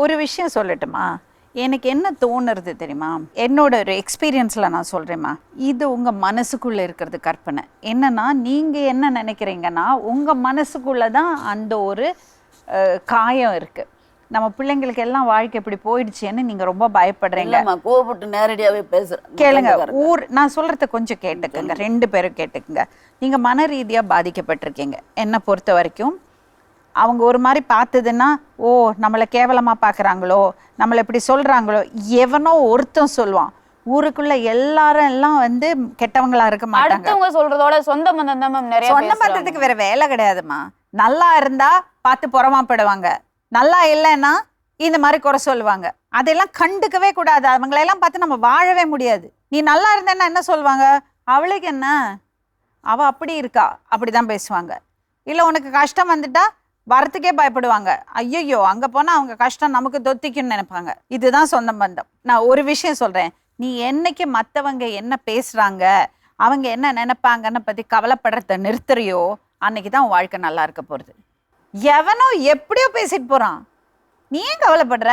ஒரு விஷயம் சொல்லட்டுமா? எனக்கு என்ன தோணுறது தெரியுமா? என்னோட ஒரு எக்ஸ்பீரியன்ஸில் நான் சொல்கிறேம்மா இது உங்கள் மனசுக்குள்ளே இருக்கிறது கற்பனை. என்னன்னா நீங்கள் என்ன நினைக்கிறீங்கன்னா உங்கள் மனசுக்குள்ளே தான் அந்த ஒரு காயம் இருக்குது நம்ம பிள்ளைங்களுக்கு எல்லாம் வாழ்க்கை இப்படி போயிடுச்சேன்னு நீங்கள் ரொம்ப பயப்படுறீங்க. கோவப்பட்டு நேரடியாவே பேசுறேன் கேளுங்க ஊர் நான் சொல்றத கொஞ்சம் கேட்டுக்கங்க. ரெண்டு பேரும் கேட்டுக்குங்க. நீங்க மன ரீதியா பாதிக்கப்பட்டிருக்கீங்க. என்னை பொறுத்த வரைக்கும் அவங்க ஒரு மாதிரி பார்த்ததுன்னா ஓ நம்மளை கேவலமா பார்க்கறாங்களோ நம்மளை இப்படி சொல்றாங்களோ எவனோ ஒருத்தன் சொல்லுவான். ஊருக்குள்ள எல்லாரும் எல்லாம் வந்து கெட்டவங்களா இருக்க மாட்டாங்க. அடுத்தவங்க சொல்றதோட சொந்த பந்தம் தான் மேம் நிறைய சொந்த. பந்தத்துக்கு வேற வேலை கிடையாதும்மா. நல்லா இருந்தா பார்த்து புறமாப்படுவாங்க. நல்லா இல்லைன்னா இந்த மாதிரி குறை சொல்லுவாங்க. அதெல்லாம் கண்டுக்கவே கூடாது. அவங்களெல்லாம் பார்த்து நம்ம வாழவே முடியாது. நீ நல்லா இருந்தேன்னா என்ன சொல்லுவாங்க? அவளுக்கு என்ன? அவ அப்படி இருக்கா? அப்படிதான் பேசுவாங்க. இல்லை உனக்கு கஷ்டம் வந்துட்டா வரத்துக்கே பயப்படுவாங்க. ஐயையோ அங்கே போனால் அவங்க கஷ்டம் நமக்கு தொத்திக்கும்னு நினைப்பாங்க. இதுதான் சொந்த பந்தம். நான் ஒரு விஷயம் சொல்கிறேன் நீ என்னைக்கு மற்றவங்க என்ன பேசுகிறாங்க அவங்க என்ன நினைப்பாங்கன்னு பற்றி கவலைப்படுறத நிறுத்துறியோ அன்னைக்கு தான் வாழ்க்கை நல்லா இருக்க போகிறது எவனோ எப்படியோ பேசிட்டு போகிறான் நீ ஏன் கவலைப்படுற?